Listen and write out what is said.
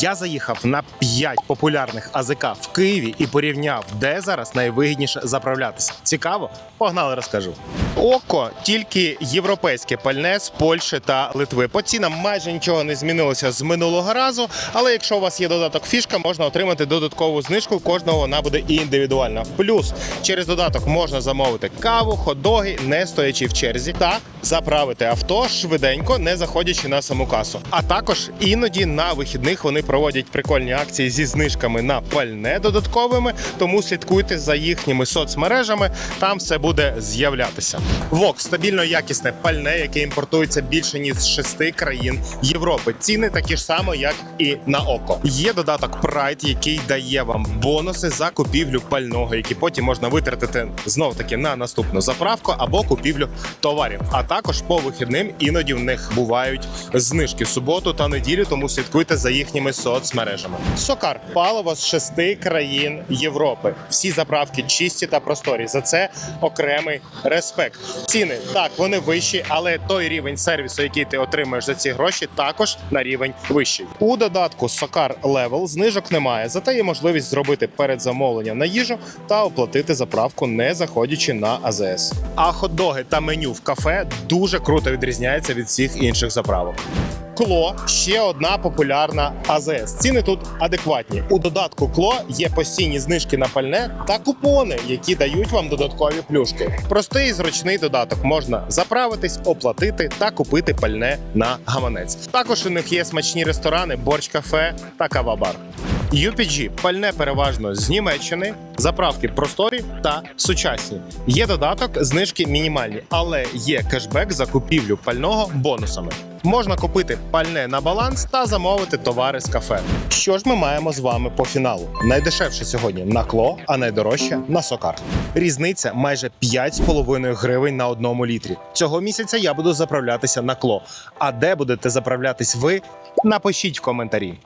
Я заїхав на 5 популярних АЗК в Києві і порівняв, де зараз найвигідніше заправлятися. Цікаво? Погнали, розкажу. Око тільки європейське пальне з Польщі та Литви. По цінам майже нічого не змінилося з минулого разу. Але якщо у вас є додаток фішка, можна отримати додаткову знижку. Кожного вона буде індивідуальна. Плюс через додаток можна замовити каву, хот-доги, не стоячи в черзі, та заправити авто швиденько, не заходячи на саму касу. А також іноді на вихідних вони проводять прикольні акції зі знижками на пальне додатковими. Тому слідкуйте за їхніми соцмережами. Там все буде з'являтися. Вок стабільно якісне пальне, яке імпортується більше ніж з шести країн Європи. Ціни такі ж само, як і на око. Є додаток Pride, який дає вам бонуси за купівлю пального, які потім можна витратити знов таки на наступну заправку або купівлю товарів. А також по вихідним іноді в них бувають знижки суботу та неділю, тому слідкуйте за їхніми соцмережами. Сокар паливо з шести країн Європи. Всі заправки чисті та просторі. За це окремий респект. Ціни так вони вищі, але той рівень сервісу, який ти отримаєш за ці гроші, також на рівень вищий. У додатку Сокар Level знижок немає, зате є можливість зробити передзамовлення на їжу та оплатити заправку, не заходячи на АЗС. А хот-доги та меню в кафе дуже круто відрізняється від всіх інших заправок. Кло ще одна популярна АЗС. Ціни тут адекватні. У додатку Кло є постійні знижки на пальне та купони, які дають вам додаткові плюшки. Простий зручний додаток можна заправитись, оплатити та купити пальне на гаманець. Також у них є смачні ресторани, борщ кафе та кава-бар. UPG – пальне переважно з Німеччини, заправки просторі та сучасні. Є додаток, знижки мінімальні, але є кешбек за купівлю пального бонусами. Можна купити пальне на баланс та замовити товари з кафе. Що ж ми маємо з вами по фіналу? Найдешевше сьогодні на кло, а найдорожче на сокар. Різниця майже 5,5 гривень на одному літрі. Цього місяця я буду заправлятися на кло. А де будете заправлятись ви? Напишіть в коментарі.